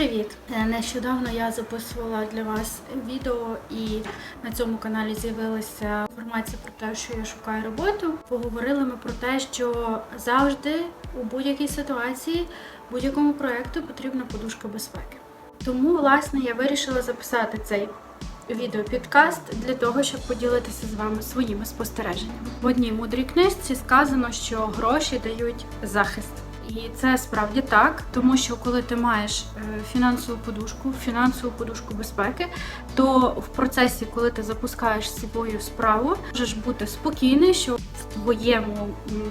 Привіт! Е, Нещодавно я записувала для вас відео, і на цьому каналі з'явилася інформація про те, що я шукаю роботу. Поговорили ми про те, що завжди у будь-якій ситуації, будь-якому проєкту потрібна подушка безпеки. Тому, власне, я вирішила записати цей відеопідкаст для того, щоб поділитися з вами своїми спостереженнями. В одній мудрій книжці сказано, що гроші дають захист. І це справді так, тому що коли ти маєш е, фінансову подушку, фінансову подушку безпеки, то в процесі, коли ти запускаєш свою справу, можеш бути спокійний, що в твоєму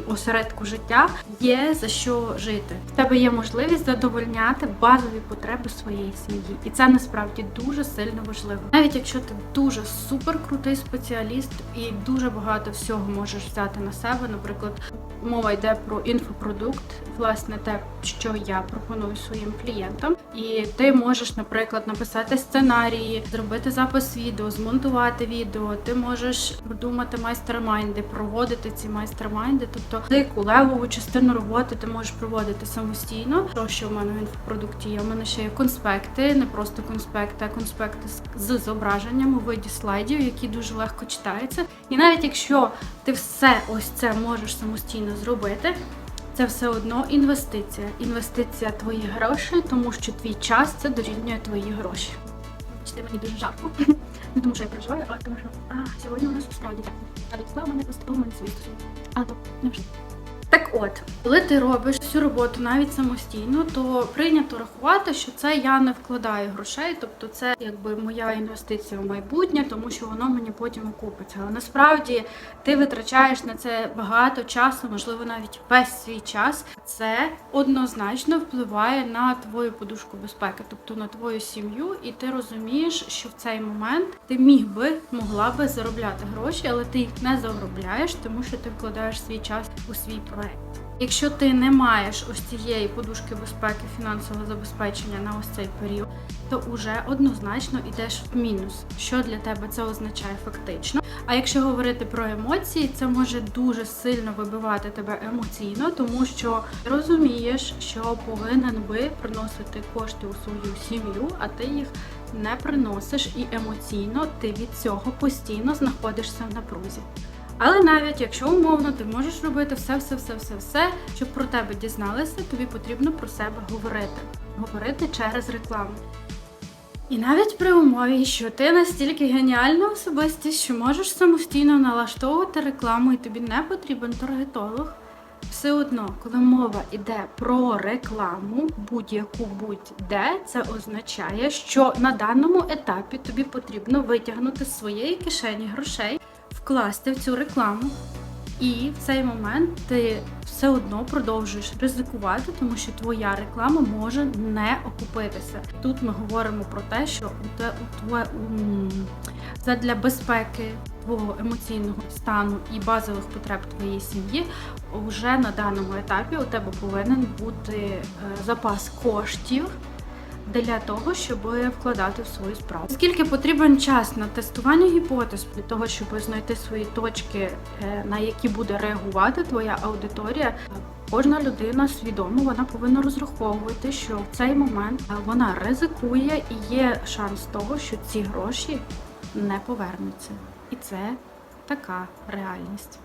осередку життя є за що жити. В тебе є можливість задовольняти базові потреби своєї сім'ї, і це насправді дуже сильно важливо. Навіть якщо ти дуже супер крутий спеціаліст і дуже багато всього можеш взяти на себе, наприклад, мова йде про інфопродукт, власне, те, що я пропоную своїм клієнтам. І ти можеш, наприклад, написати сценарії, зробити запис відео, змонтувати відео. Ти можеш придумати майстер-майнди, проводити ці майстер-майнди. Тобто велику левову частину роботи ти можеш проводити самостійно. То, що в мене в інфопродукті є, у мене ще є конспекти, не просто конспекти, а конспекти з зображенням у виді слайдів, які дуже легко читаються. І навіть якщо ти все ось це можеш самостійно зробити. Це все одно інвестиція. Інвестиція твоїх грошей, тому що твій час це дорівнює твої гроші. Бачите, мені дуже жарко. Не тому, що я переживаю, а тому, що а, сьогодні у нас справді так. А до склав мене поступово мені свої стосунки. Але то не вже. Так от, коли ти робиш всю роботу навіть самостійно, то прийнято рахувати, що це я не вкладаю грошей, тобто це якби моя інвестиція в майбутнє, тому що воно мені потім окупиться. Але насправді ти витрачаєш на це багато часу, можливо, навіть весь свій час. Це однозначно впливає на твою подушку безпеки, тобто на твою сім'ю, і ти розумієш, що в цей момент ти міг би могла би заробляти гроші, але ти їх не заробляєш, тому що ти вкладаєш свій час у свій проект. Якщо ти не маєш ось цієї подушки безпеки фінансового забезпечення на ось цей період, то вже однозначно йдеш в мінус. Що для тебе це означає фактично? А якщо говорити про емоції, це може дуже сильно вибивати тебе емоційно, тому що розумієш, що повинен би приносити кошти у свою сім'ю, а ти їх не приносиш, і емоційно ти від цього постійно знаходишся в напрузі. Але навіть якщо умовно ти можеш робити все, все, все, все, все, щоб про тебе дізналися, тобі потрібно про себе говорити. Говорити через рекламу. І навіть при умові, що ти настільки геніальна особистість, що можеш самостійно налаштовувати рекламу і тобі не потрібен таргетолог, все одно, коли мова йде про рекламу, будь-яку будь-де, це означає, що на даному етапі тобі потрібно витягнути з своєї кишені грошей, вкласти в цю рекламу. І в цей момент ти все одно продовжуєш ризикувати, тому що твоя реклама може не окупитися. Тут ми говоримо про те, що м, задля безпеки твого емоційного стану і базових потреб твоєї сім'ї вже на даному етапі у тебе повинен бути е, запас коштів для того, щоб вкладати в свою справу. Скільки потрібен час на тестування гіпотез для того, щоб знайти свої точки, е, на які буде реагувати твоя аудиторія. Кожна людина свідомо вона повинна розраховувати, що в цей момент е, вона ризикує і є шанс того, що ці гроші не повернуться. І це така реальність.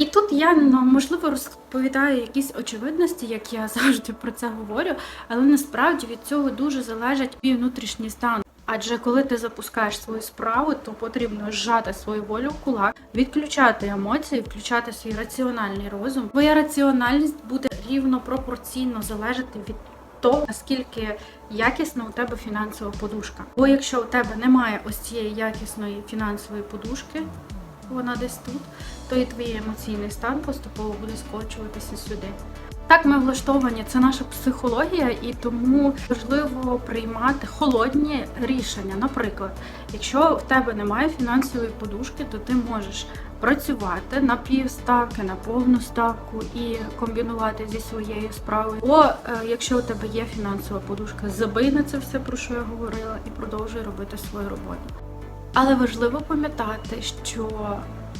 І тут я ну, можливо розповідаю якісь очевидності, як я завжди про це говорю, але насправді від цього дуже залежить твій внутрішній стан. Адже коли ти запускаєш свою справу, то потрібно зжати свою волю в кулак, відключати емоції, включати свій раціональний розум. Твоя раціональність буде рівно пропорційно залежати від того, наскільки якісна у тебе фінансова подушка. Бо якщо у тебе немає ось цієї якісної фінансової подушки, вона десь тут, то і твій емоційний стан поступово буде скочуватися сюди. Так ми влаштовані, це наша психологія, і тому важливо приймати холодні рішення. Наприклад, якщо в тебе немає фінансової подушки, то ти можеш працювати на півставки, на повну ставку і комбінувати зі своєю справою. Або е, якщо у тебе є фінансова подушка, забий на це все, про що я говорила, і продовжуй робити свою роботу. Але важливо пам'ятати, що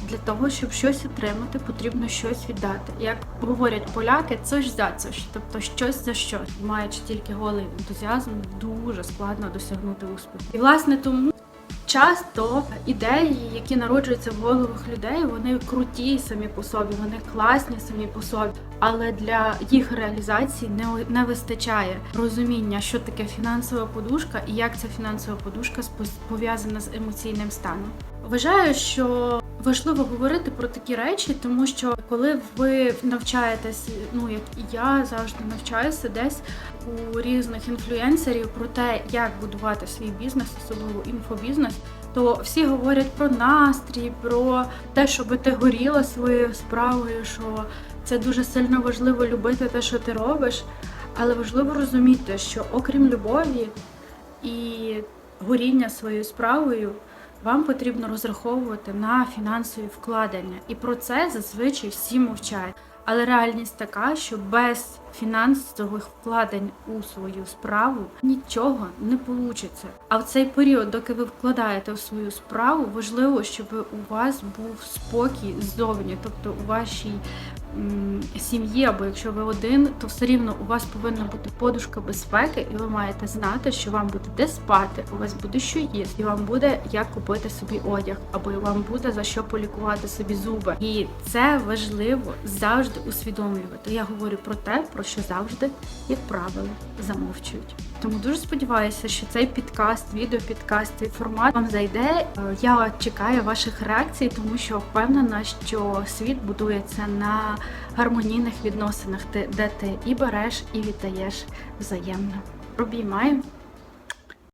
Для того, щоб щось отримати, потрібно щось віддати. Як говорять поляки, це ж за це ж, тобто щось за щось. Маючи тільки голий ентузіазм, дуже складно досягнути успіху. І власне тому часто ідеї, які народжуються в головах людей, вони круті самі по собі, вони класні самі по собі. Але для їх реалізації не, не вистачає розуміння, що таке фінансова подушка і як ця фінансова подушка пов'язана з емоційним станом. Вважаю, що важливо говорити про такі речі, тому що коли ви навчаєтесь, ну як і я завжди навчаюся десь у різних інфлюенсерів про те, як будувати свій бізнес, особливо інфобізнес, то всі говорять про настрій, про те, щоб ти горіла своєю справою, що це дуже сильно важливо любити те, що ти робиш. Але важливо розуміти, що окрім любові і горіння своєю справою, вам потрібно розраховувати на фінансові вкладення. І про це зазвичай всі мовчають. Але реальність така, що без фінансових вкладень у свою справу нічого не вийде. А в цей період, доки ви вкладаєте в свою справу, важливо, щоб у вас був спокій ззовні, тобто у вашій сім'ї, або якщо ви один, то все рівно у вас повинна бути подушка безпеки, і ви маєте знати, що вам буде де спати, у вас буде що їсти, і вам буде як купити собі одяг, або вам буде за що полікувати собі зуби. І це важливо завжди усвідомлювати. Я говорю про те, про що завжди, як правило, замовчують. Тому дуже сподіваюся, що цей підкаст, відеопідкаст, цей формат вам зайде. Е, Я чекаю ваших реакцій, тому що впевнена, що світ будується на гармонійних відносинах, де ти і береш, і віддаєш взаємно. Обіймаю.